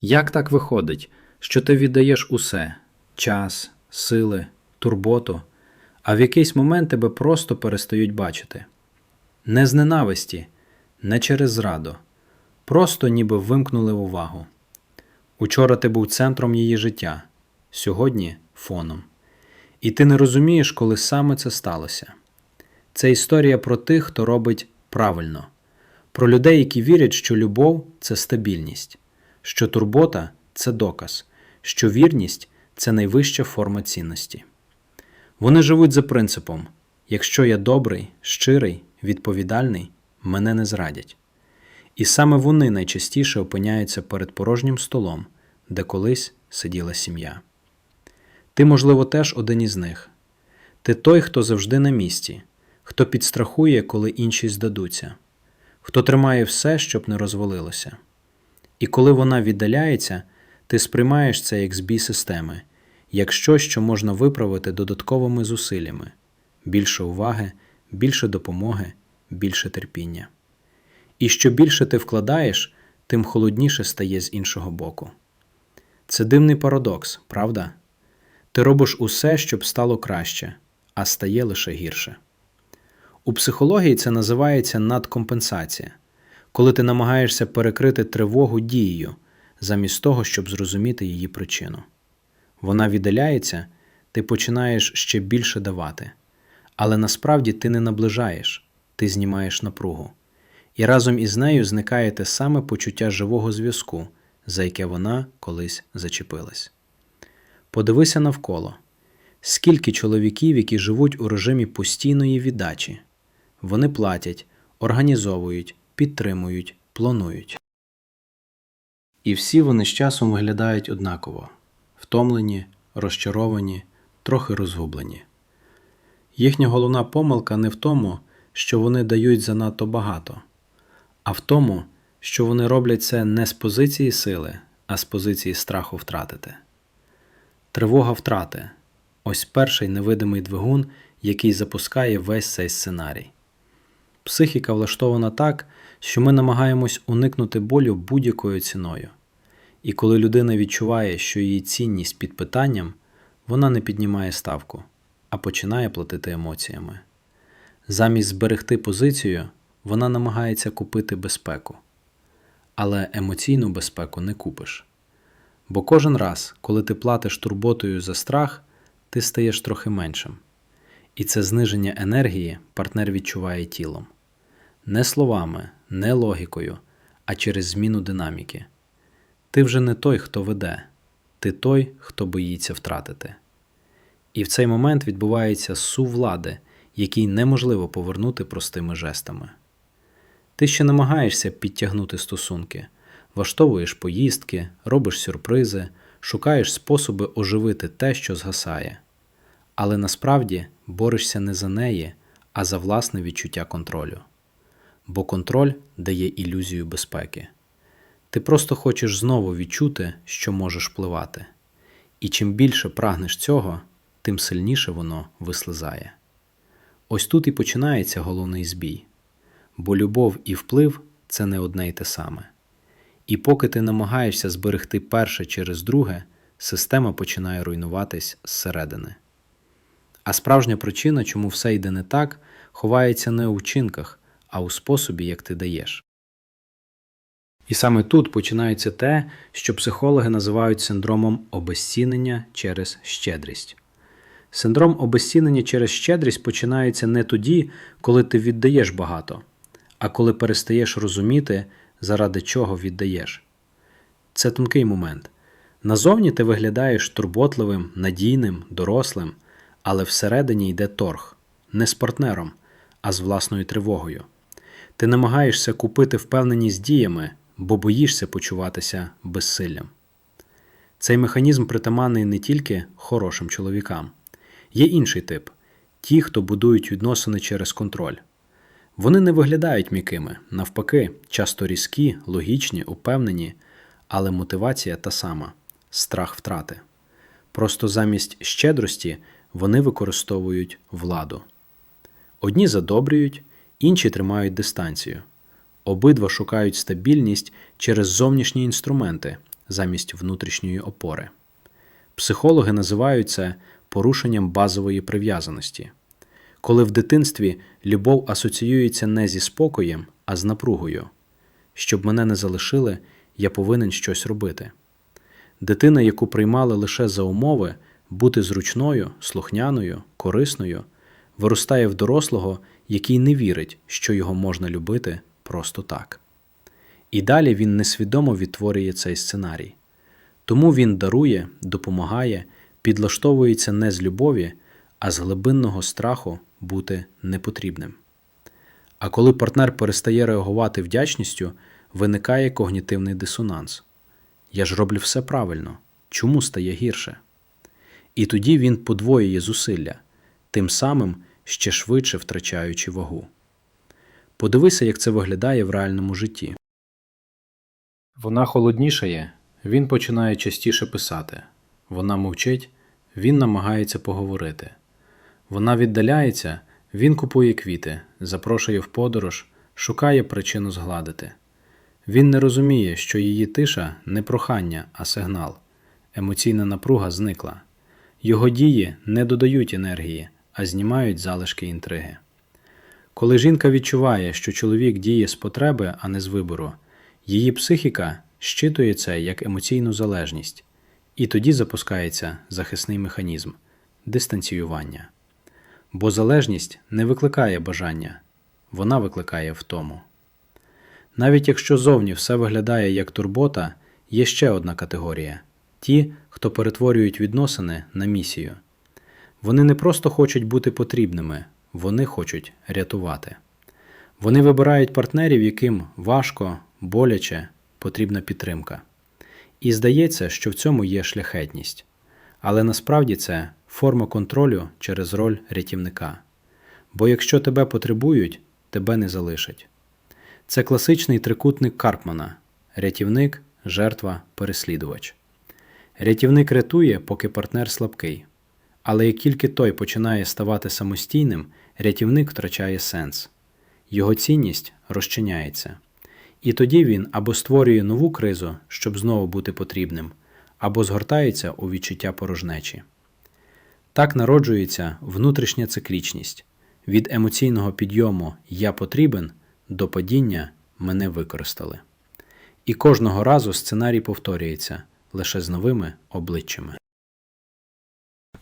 Як так виходить, що ти віддаєш усе час, сили, турботу, а в якийсь момент тебе просто перестають бачити? Не з ненависті, не через зраду, просто ніби вимкнули увагу. Учора ти був центром її життя, сьогодні фоном. І ти не розумієш, коли саме це сталося. Це історія про тих, хто робить правильно, про людей, які вірять, що любов це стабільність, що турбота це доказ, що вірність це найвища форма цінності. Вони живуть за принципом: якщо я добрий, щирий, відповідальний, мене не зрадять. І саме вони найчастіше опиняються перед порожнім столом, де колись сиділа сім'я. Ти, можливо, теж один із них. Ти той, хто завжди на місці, хто підстрахує, коли інші здадуться, хто тримає все, щоб не розвалилося. І коли вона віддаляється, ти сприймаєш це як збій системи, як щось, що можна виправити додатковими зусиллями більше уваги, більше допомоги, більше терпіння. І що більше ти вкладаєш, тим холодніше стає з іншого боку. Це дивний парадокс, правда? Ти робиш усе, щоб стало краще, а стає лише гірше. У психології це називається надкомпенсація, коли ти намагаєшся перекрити тривогу дією, замість того, щоб зрозуміти її причину. Вона віддаляється, ти починаєш ще більше давати, але насправді ти не наближаєш, ти знімаєш напругу. І разом із нею зникає те саме почуття живого зв'язку, за яке вона колись зачепилась. Подивися навколо скільки чоловіків, які живуть у режимі постійної віддачі. Вони платять, організовують, підтримують, планують. І всі вони з часом виглядають однаково втомлені, розчаровані, трохи розгублені. Їхня головна помилка не в тому, що вони дають занадто багато, а в тому, що вони роблять це не з позиції сили, а з позиції страху втратити. Тривога втрати ось перший невидимий двигун, який запускає весь цей сценарій. Психіка влаштована так, що ми намагаємось уникнути болю будь-якою ціною. І коли людина відчуває, що її цінність під питанням, вона не піднімає ставку, а починає платити емоціями. Замість зберегти позицію, вона намагається купити безпеку. Але емоційну безпеку не купиш. Бо кожен раз, коли ти платиш турботою за страх, ти стаєш трохи меншим. І це зниження енергії партнер відчуває тілом. Не словами, не логікою, а через зміну динаміки. Ти вже не той, хто веде, ти той, хто боїться втратити. І в цей момент відбувається сув влади, який неможливо повернути простими жестами. Ти ще намагаєшся підтягнути стосунки, влаштовуєш поїздки, робиш сюрпризи, шукаєш способи оживити те, що згасає. Але насправді борешся не за неї, а за власне відчуття контролю. Бо контроль дає ілюзію безпеки. Ти просто хочеш знову відчути, що можеш впливати. І чим більше прагнеш цього, тим сильніше воно вислизає. Ось тут і починається головний збій. Бо любов і вплив це не одне й те саме. І поки ти намагаєшся зберегти перше через друге, система починає руйнуватись зсередини. А справжня причина, чому все йде не так, ховається не у вчинках, а у способі, як ти даєш. І саме тут починається те, що психологи називають синдромом обезцінення через щедрість. Синдром обезцінення через щедрість починається не тоді, коли ти віддаєш багато, а коли перестаєш розуміти, заради чого віддаєш. Це тонкий момент. Назовні ти виглядаєш турботливим, надійним, дорослим, але всередині йде торг не з партнером, а з власною тривогою. Ти намагаєшся купити впевненість діями, бо боїшся почуватися безсиллям. Цей механізм притаманний не тільки хорошим чоловікам, є інший тип ті, хто будують відносини через контроль. Вони не виглядають м'якими, навпаки, часто різкі, логічні, упевнені, але мотивація та сама страх втрати. Просто замість щедрості вони використовують владу. Одні задобрюють, інші тримають дистанцію. Обидва шукають стабільність через зовнішні інструменти, замість внутрішньої опори. Психологи називають це порушенням базової прив'язаності, коли в дитинстві любов асоціюється не зі спокоєм, а з напругою. Щоб мене не залишили, я повинен щось робити. Дитина, яку приймали лише за умови бути зручною, слухняною, корисною, виростає в дорослого, який не вірить, що його можна любити просто так. І далі він несвідомо відтворює цей сценарій. Тому він дарує, допомагає, підлаштовується не з любові, а з глибинного страху бути непотрібним. А коли партнер перестає реагувати вдячністю, виникає когнітивний дисонанс. Я ж роблю все правильно. Чому стає гірше? І тоді він подвоює зусилля, тим самим ще швидше втрачаючи вагу. Подивися, як це виглядає в реальному житті. Вона холоднішає, він починає частіше писати. Вона мовчить, він намагається поговорити. Вона віддаляється, він купує квіти, запрошує в подорож, шукає причину згладити. Він не розуміє, що її тиша не прохання, а сигнал. Емоційна напруга зникла. Його дії не додають енергії, а знімають залишки інтриги. Коли жінка відчуває, що чоловік діє з потреби, а не з вибору, її психіка щитує це як емоційну залежність, і тоді запускається захисний механізм дистанціювання. Бо залежність не викликає бажання, вона викликає втому. Навіть якщо зовні все виглядає як турбота, є ще одна категорія ті, хто перетворюють відносини на місію. Вони не просто хочуть бути потрібними, вони хочуть рятувати. Вони вибирають партнерів, яким важко, боляче, потрібна підтримка. І здається, що в цьому є шляхетність. Але насправді це форма контролю через роль рятівника. Бо якщо тебе потребують, тебе не залишать. Це класичний трикутник Карпмана рятівник, жертва, переслідувач. Рятівник рятує, поки партнер слабкий. Але як тільки той починає ставати самостійним, рятівник втрачає сенс. Його цінність розчиняється. І тоді він або створює нову кризу, щоб знову бути потрібним, або згортається у відчуття порожнечі. Так народжується внутрішня циклічність від емоційного підйому Я потрібен до падіння мене використали. І кожного разу сценарій повторюється лише з новими обличчями.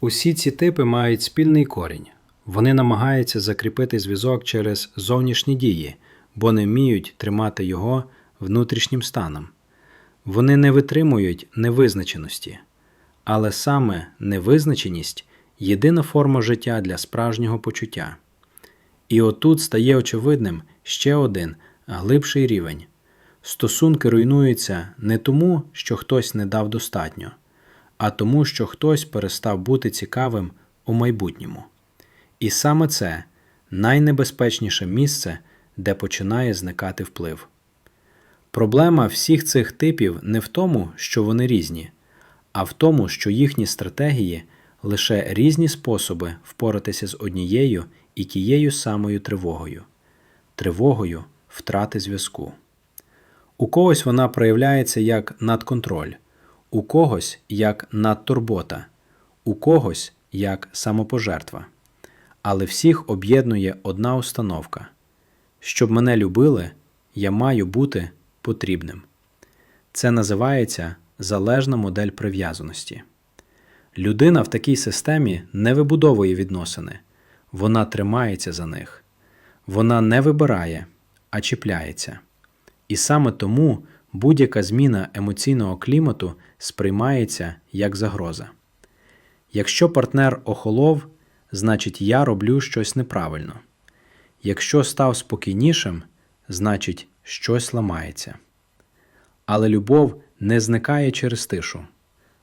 Усі ці типи мають спільний корінь. Вони намагаються закріпити зв'язок через зовнішні дії, бо не вміють тримати його внутрішнім станом. Вони не витримують невизначеності, але саме невизначеність єдина форма життя для справжнього почуття. І отут стає очевидним ще один глибший рівень. Стосунки руйнуються не тому, що хтось не дав достатньо, а тому, що хтось перестав бути цікавим у майбутньому. І саме це найнебезпечніше місце, де починає зникати вплив. Проблема всіх цих типів не в тому, що вони різні, а в тому, що їхні стратегії лише різні способи впоратися з однією і тією самою тривогою тривогою втрати зв'язку. У когось вона проявляється як надконтроль, у когось як надтурбота, у когось як самопожертва. Але всіх об'єднує одна установка щоб мене любили, я маю бути потрібним. Це називається залежна модель прив'язаності. Людина в такій системі не вибудовує відносини, вона тримається за них, вона не вибирає, а чіпляється. І саме тому будь-яка зміна емоційного клімату сприймається як загроза. Якщо партнер охолов, значить я роблю щось неправильно. Якщо став спокійнішим, значить щось ламається. Але любов не зникає через тишу,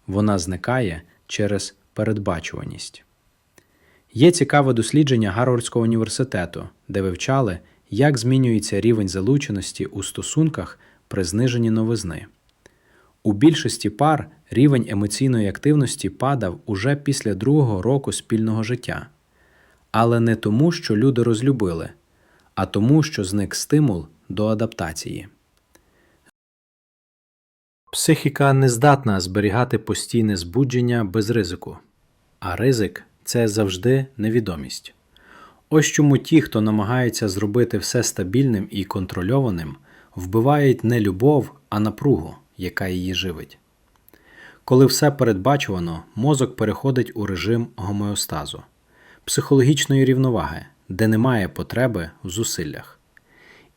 вона зникає через передбачуваність. Є цікаве дослідження Гарвардського університету, де вивчали, як змінюється рівень залученості у стосунках при зниженні новизни. У більшості пар рівень емоційної активності падав уже після другого року спільного життя, але не тому, що люди розлюбили, а тому, що зник стимул до адаптації. Психіка не здатна зберігати постійне збудження без ризику, а ризик це завжди невідомість. Ось чому ті, хто намагається зробити все стабільним і контрольованим, вбивають не любов, а напругу, яка її живить. Коли все передбачувано, мозок переходить у режим гомеостазу, психологічної рівноваги, де немає потреби в зусиллях.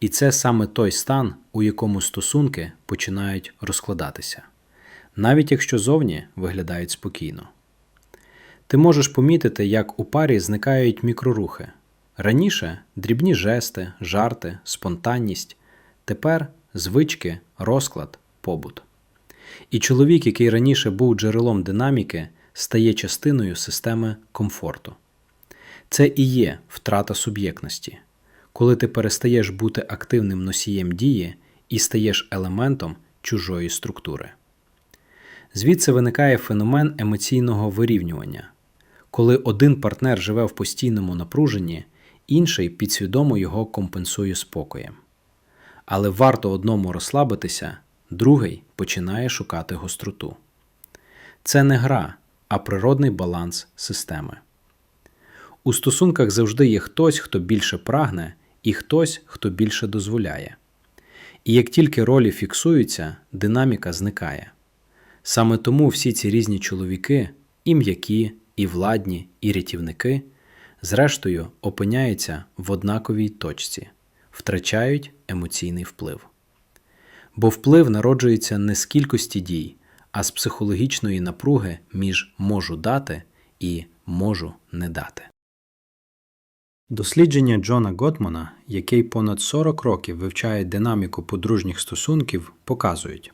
І це саме той стан, у якому стосунки починають розкладатися, навіть якщо зовні виглядають спокійно. Ти можеш помітити, як у парі зникають мікрорухи. Раніше дрібні жести, жарти, спонтанність, тепер звички, розклад, побут. І чоловік, який раніше був джерелом динаміки, стає частиною системи комфорту. Це і є втрата суб'єктності, коли ти перестаєш бути активним носієм дії і стаєш елементом чужої структури. Звідси виникає феномен емоційного вирівнювання, коли один партнер живе в постійному напруженні, інший підсвідомо його компенсує спокоєм. Але варто одному розслабитися, другий починає шукати гостроту. Це не гра, а природний баланс системи. У стосунках завжди є хтось, хто більше прагне, і хтось, хто більше дозволяє. І як тільки ролі фіксуються, динаміка зникає. Саме тому всі ці різні чоловіки, і м'які, і владні, і рятівники, зрештою опиняються в однаковій точці, втрачають емоційний вплив. Бо вплив народжується не з кількості дій, а з психологічної напруги між можу дати і можу не дати. Дослідження Джона Готмана, який понад 40 років вивчає динаміку подружніх стосунків, показують,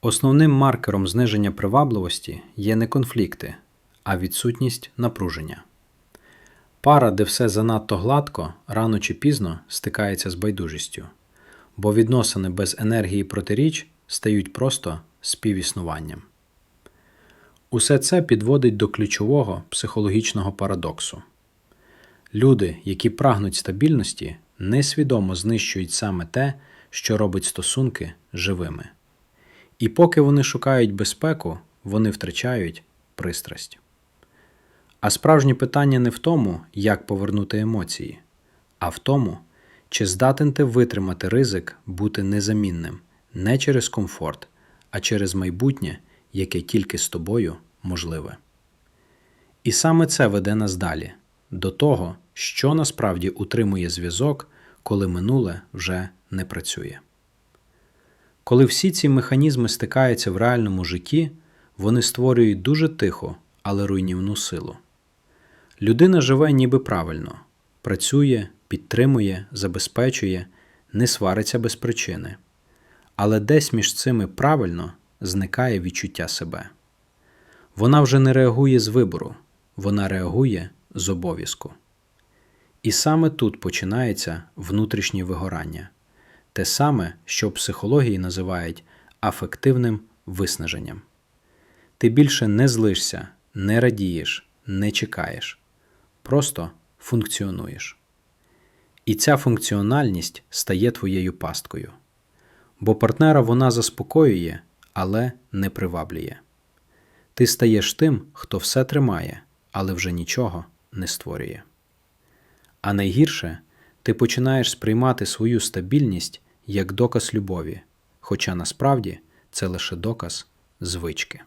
основним маркером зниження привабливості є не конфлікти, а відсутність напруження. Пара, де все занадто гладко, рано чи пізно стикається з байдужістю, бо відносини без енергії протиріч стають просто співіснуванням. Усе це підводить до ключового психологічного парадоксу. Люди, які прагнуть стабільності, несвідомо знищують саме те, що робить стосунки живими. І поки вони шукають безпеку, вони втрачають пристрасть. А справжнє питання не в тому, як повернути емоції, а в тому, чи здатен ти витримати ризик бути незамінним не через комфорт, а через майбутнє, яке тільки з тобою можливе. І саме це веде нас далі до того, що насправді утримує зв'язок, коли минуле вже не працює. Коли всі ці механізми стикаються в реальному житті, вони створюють дуже тиху, але руйнівну силу. Людина живе ніби правильно, працює, підтримує, забезпечує, не свариться без причини. Але десь між цими правильно зникає відчуття себе. Вона вже не реагує з вибору, вона реагує з обов'язку. І саме тут починається внутрішнє вигорання, те саме, що в психології називають афективним виснаженням. Ти більше не злишся, не радієш, не чекаєш, просто функціонуєш. І ця функціональність стає твоєю пасткою, бо партнера вона заспокоює, але не приваблює. Ти стаєш тим, хто все тримає, але вже нічого не створює. А найгірше, ти починаєш сприймати свою стабільність як доказ любові, хоча насправді це лише доказ звички.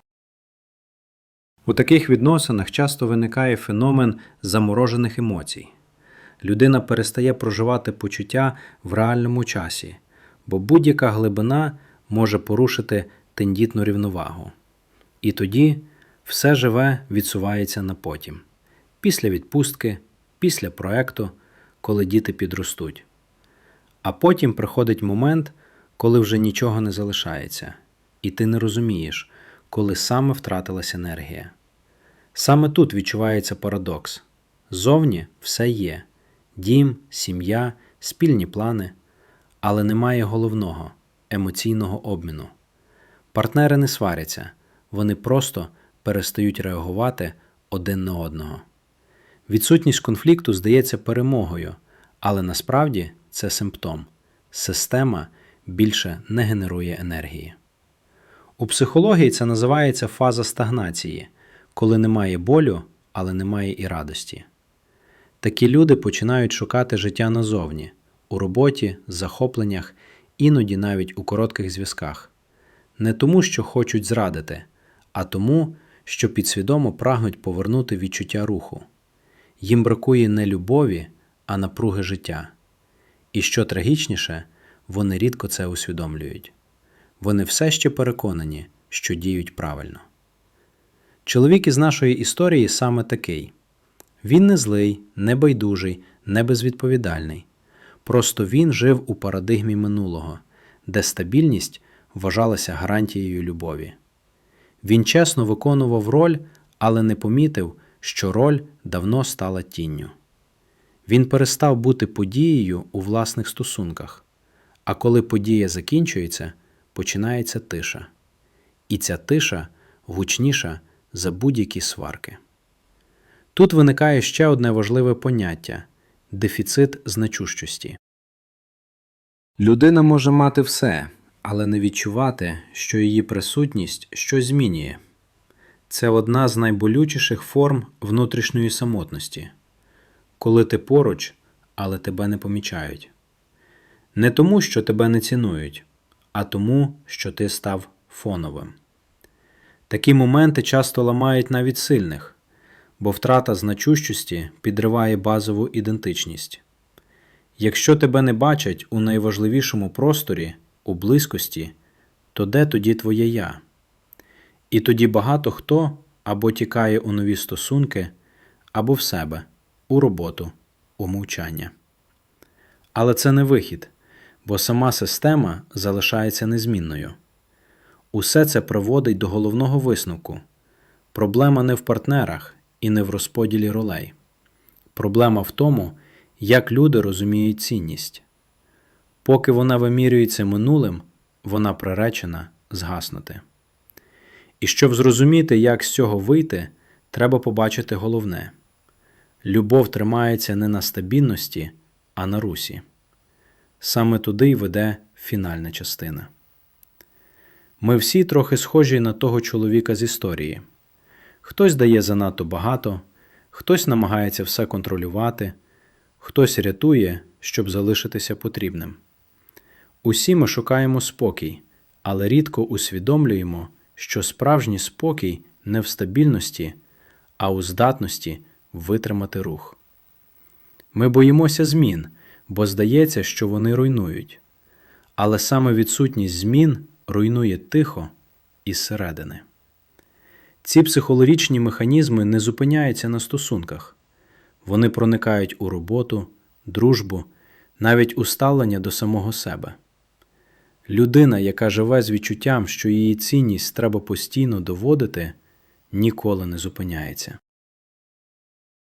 У таких відносинах часто виникає феномен заморожених емоцій. Людина перестає проживати почуття в реальному часі, бо будь-яка глибина може порушити тендітну рівновагу. І тоді все живе відсувається на потім, після відпустки, після проекту, коли діти підростуть. А потім приходить момент, коли вже нічого не залишається, і ти не розумієш, коли саме втратилась енергія. Саме тут відчувається парадокс. Зовні все є дім, сім'я, спільні плани, але немає головного емоційного обміну. Партнери не сваряться, вони просто перестають реагувати один на одного. Відсутність конфлікту здається перемогою, але насправді це симптом. Система більше не генерує енергії. У психології це називається фаза стагнації, коли немає болю, але немає і радості. Такі люди починають шукати життя назовні, у роботі, захопленнях, іноді навіть у коротких зв'язках. Не тому, що хочуть зрадити, а тому, що підсвідомо прагнуть повернути відчуття руху. Їм бракує не любові, а напруги життя. І що трагічніше, вони рідко це усвідомлюють. Вони все ще переконані, що діють правильно. Чоловік із нашої історії саме такий. Він не злий, не байдужий, не безвідповідальний. Просто він жив у парадигмі минулого, де стабільність вважалася гарантією любові. Він чесно виконував роль, але не помітив, що роль давно стала тінню. Він перестав бути подією у власних стосунках, а коли подія закінчується, починається тиша. І ця тиша гучніша за будь-які сварки. Тут виникає ще одне важливе поняття дефіцит значущості. Людина може мати все, але не відчувати, що її присутність щось змінює. Це одна з найболючіших форм внутрішньої самотності, коли ти поруч, але тебе не помічають. Не тому, що тебе не цінують, а тому, що ти став фоновим. Такі моменти часто ламають навіть сильних, бо втрата значущості підриває базову ідентичність. Якщо тебе не бачать у найважливішому просторі, у близькості, то де тоді твоє я? І тоді багато хто або тікає у нові стосунки, або в себе, у роботу, у мовчання. Але це не вихід, бо сама система залишається незмінною. Усе це приводить до головного висновку проблема не в партнерах і не в розподілі ролей. Проблема в тому, як люди розуміють цінність. Поки вона вимірюється минулим, вона приречена згаснути. І щоб зрозуміти, як з цього вийти, треба побачити головне любов тримається не на стабільності, а на русі. Саме туди й веде фінальна частина. Ми всі трохи схожі на того чоловіка з історії. Хтось дає занадто багато, хтось намагається все контролювати, хтось рятує, щоб залишитися потрібним. Усі ми шукаємо спокій, але рідко усвідомлюємо, що справжній спокій не в стабільності, а у здатності витримати рух. Ми боїмося змін, бо здається, що вони руйнують. Але саме відсутність змін руйнує тихо і зсередини. Ці психологічні механізми не зупиняються на стосунках, вони проникають у роботу, дружбу, навіть у ставлення до самого себе. Людина, яка живе з відчуттям, що її цінність треба постійно доводити, ніколи не зупиняється.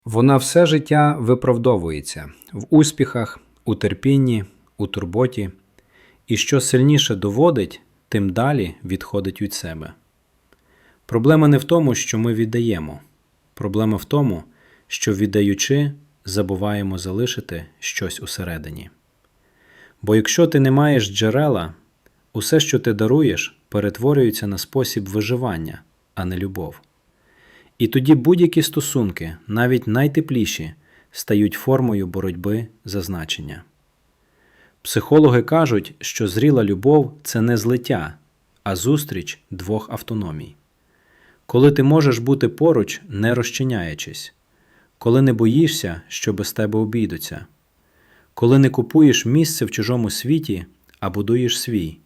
Вона все життя виправдовується в успіхах, у терпінні, у турботі, і що сильніше доводить, тим далі відходить від себе. Проблема не в тому, що ми віддаємо, проблема в тому, що віддаючи, забуваємо залишити щось усередині. Бо якщо ти не маєш джерела, усе, що ти даруєш, перетворюється на спосіб виживання, а не любов. І тоді будь-які стосунки, навіть найтепліші, стають формою боротьби за значення. Психологи кажуть, що зріла любов це не злиття, а зустріч двох автономій. Коли ти можеш бути поруч, не розчиняючись, коли не боїшся, що без тебе обійдуться, коли не купуєш місце в чужому світі, а будуєш свій,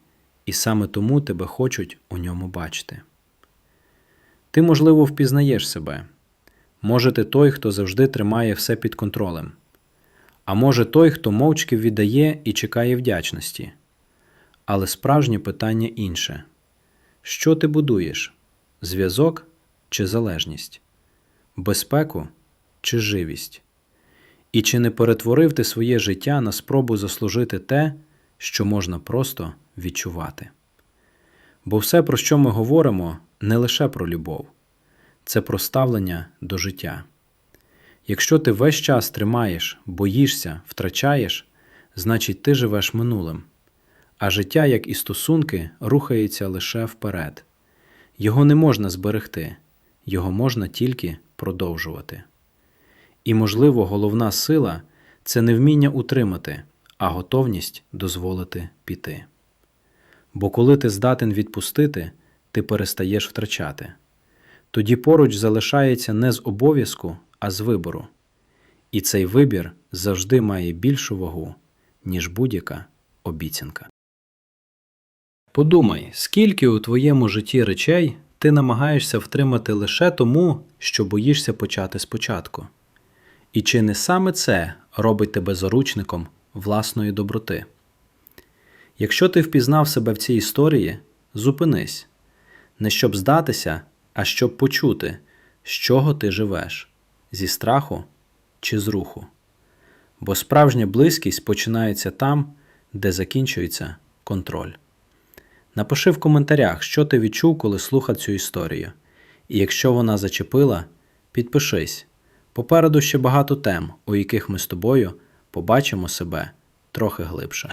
і саме тому тебе хочуть у ньому бачити. Ти, можливо, впізнаєш себе. Може, ти той, хто завжди тримає все під контролем, а може той, хто мовчки віддає і чекає вдячності. Але справжнє питання інше: що ти будуєш? Зв'язок чи залежність, безпеку чи живість? І чи не перетворив ти своє життя на спробу заслужити те, що можна просто відчувати? Бо все, про що ми говоримо, не лише про любов, це про ставлення до життя. Якщо ти весь час тримаєш, боїшся, втрачаєш, значить ти живеш минулим, а життя, як і стосунки, рухається лише вперед, Його не можна зберегти, його можна тільки продовжувати. І, можливо, головна сила це не вміння утримати, а готовність дозволити піти. Бо коли ти здатен відпустити, ти перестаєш втрачати. Тоді поруч залишається не з обов'язку, а з вибору. І цей вибір завжди має більшу вагу, ніж будь-яка обіцянка. Подумай, скільки у твоєму житті речей ти намагаєшся втримати лише тому, що боїшся почати спочатку. І чи не саме це робить тебе заручником власної доброти? Якщо ти впізнав себе в цій історії, зупинись не щоб здатися, а щоб почути, з чого ти живеш зі страху чи з руху. Бо справжня близькість починається там, де закінчується контроль. Напиши в коментарях, що ти відчув, коли слухав цю історію. І якщо вона зачепила, підпишись. Попереду ще багато тем, у яких ми з тобою побачимо себе трохи глибше.